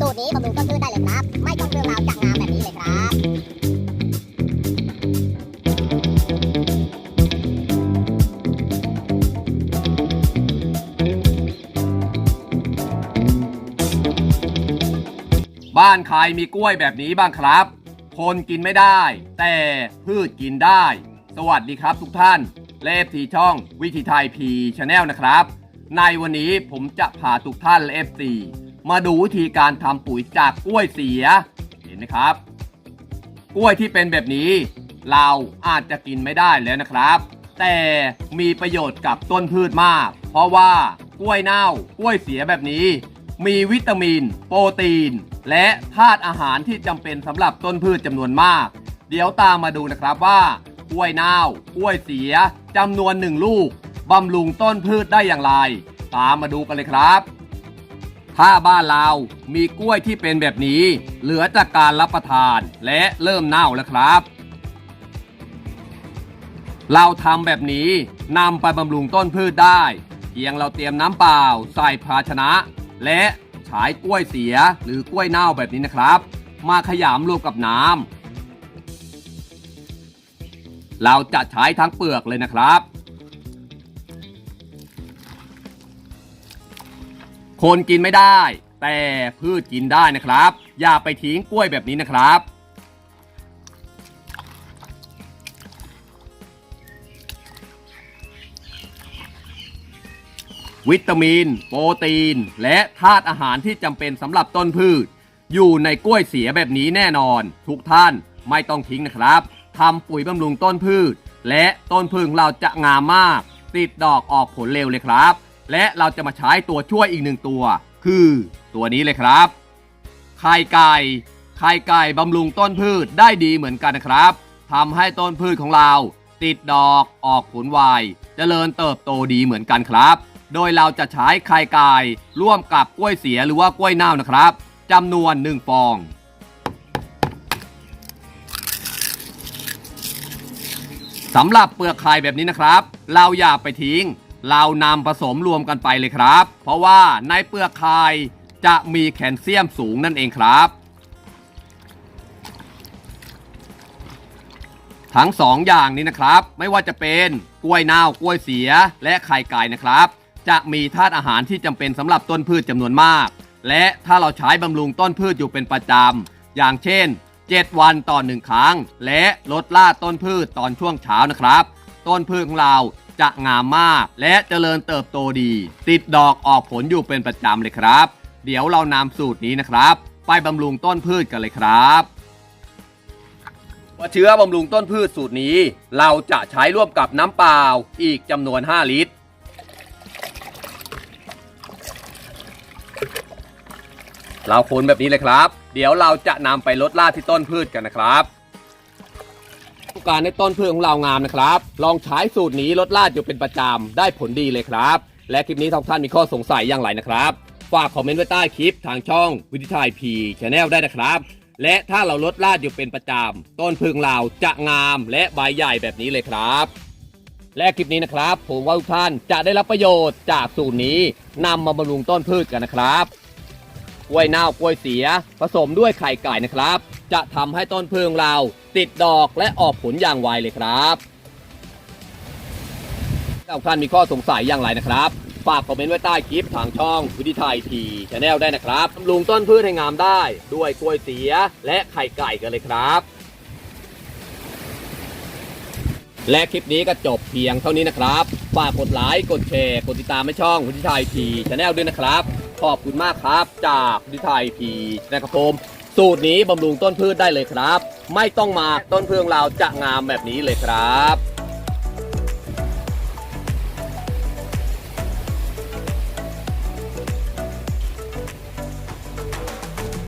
สูตรนี้บำรุงต้นพืชได้เลยครับ ไม่ต้องเรื่องราวจากงามแบบนี้เลยครับบ้านใครมีกล้วยแบบนี้บ้างครับ คนกินไม่ได้ แต่พืชกินได้ สวัสดีครับทุกท่าน เลฟทีช่องวิธีไทยพีชาแนลนะครับ ในวันนี้ผมจะพาทุกท่านเลฟซีมาดูวิธีการทำปุ๋ยจากกล้วยเสีย เห็นไหมครับ กล้วยที่เป็นแบบนี้ เราอาจจะกินไม่ได้แล้วนะครับ แต่มีประโยชน์กับต้นพืชมาก เพราะว่ากล้วยเน่ากล้วยเสียแบบนี้ มีวิตามิน โปรตีน และธาตุอาหารที่จำเป็นสำหรับต้นพืชจำนวนมาก เดี๋ยวตามมาดูนะครับว่ากล้วยเน่ากล้วยเสียจำนวนหนึ่งลูก บำรุงต้นพืชได้อย่างไร ตามมาดูกันเลยครับ ถ้าบ้านเรามีกล้วยที่เป็นแบบนี้ เหลือจากการรับประทานและเริ่มเน่าแล้วครับ เราทำแบบนี้นำไปบำรุงต้นพืชได้ เพียงเราเตรียมน้ำเปล่าใส่ภาชนะ และฉายกล้วยเสียหรือกล้วยเน่าแบบนี้นะครับ มาขยำรวมกับน้ำเราจะใช้ทั้งเปลือกเลยนะครับ คนกินไม่ได้ แต่พืชกินได้นะครับ อย่าไปทิ้งกล้วยแบบนี้นะครับ วิตามิน โปรตีน และธาตุอาหารที่จำเป็นสำหรับต้นพืช อยู่ในกล้วยเสียแบบนี้แน่นอน ทุกท่านไม่ต้องทิ้งนะครับทำปุ๋ยบำรุงต้นพืช และต้นพืชของเราจะงามมาก ติดดอกออกผลเร็วเลยครับ และเราจะมาใช้ตัวช่วยอีกหนึ่งตัว คือตัวนี้เลยครับไข่ไก่ไข่ไก่บำรุงต้นพืชได้ดีเหมือนกันนะครับทำให้ต้นพืชของเรา ติดดอกออกผลไวเจริญเติบโตดีเหมือนกันครับ โดยเราจะใช้ไข่ไก่ร่วมกับกล้วยเสียหรือว่ากล้วยเน่านะครับจำนวนหนึ่งฟอง สำหรับเปลือกไข่แบบนี้นะครับ เราอย่าไปทิ้ง เรานำผสมรวมกันไปเลยครับ เพราะว่าในเปลือกไข่จะมีแคลเซียมสูงนั่นเองครับ ทั้งสองอย่างนี้นะครับ ไม่ว่าจะเป็นกล้วยเน่ากล้วยเสียและไข่ไก่นะครับ จะมีธาตุอาหารที่จำเป็นสำหรับต้นพืชจำนวนมาก และถ้าเราใช้บำรุงต้นพืชอยู่เป็นประจำอย่างเช่น 7 วันต่อหนึ่งครั้ง และลดล่าต้นพืชตอนช่วงเช้านะครับ ต้นพืชของเรา จะงามมาก และเจริญเติบโตดี ติดดอกออกผลอยู่เป็นประจำเลยครับ เดี๋ยวเรานำสูตรนี้นะครับ ไปบำรุงต้นพืชกันเลยครับว่าเชื้อบำรุงต้นพืชสูตรนี้ เราจะใช้ร่วมกับน้ำเปล่าอีกจำนวน 5 ลิตร เราคนแบบนี้เลยครับ เดี๋ยวเราจะนำไปลดล่าที่ต้นพืชกันนะครับ การให้ต้นพืชของเรางามนะครับ ลองใช้สูตรนี้ลดล่าอยู่เป็นประจำได้ผลดีเลยครับ และคลิปนี้ทุกท่านมีข้อสงสัยอย่างไรนะครับ ฝากคอมเมนต์ไว้ใต้คลิปทางช่องวิทิทายพีชแนลได้นะครับ และถ้าเราลดลาดอยู่เป็นประจำต้นพึ่งเราจะงามและใบใหญ่แบบนี้เลยครับ และคลิปนี้นะครับ ผมว่าทุกท่านจะได้รับประโยชน์จากสูตรนี้นำมาบำรุงต้นพืชกันนะครับ กล้วยเน่ากล้วยเสีย ผสมด้วยไข่ไก่นะครับ จะทำให้ต้นพึ่งเราติดดอกและออกผลอย่างไวเลยครับถ้าท่านมีข้อสงสัยอย่างไรนะครับฝากคอมเมนต์ไว้ใต้คลิปทางช่องวิธีไทยทีชาแนลได้นะครับบำรุงต้นพืชให้งามได้ ด้วยกล้วยเสียและไข่ไก่กันเลยครับ และคลิปนี้ก็จบเพียงเท่านี้นะครับ ฝากกดไลค์ กดแชร์ กดติดตามให้ช่องวิธีไทยทีชาแนลด้วยนะครับ ขอบคุณมากครับ จากดิไทยพีนะครับผมสูตรนี้บำรุงต้นพืชได้เลยครับ ไม่ต้องมาต้นพืชของเราจะงามแบบนี้เลยครับ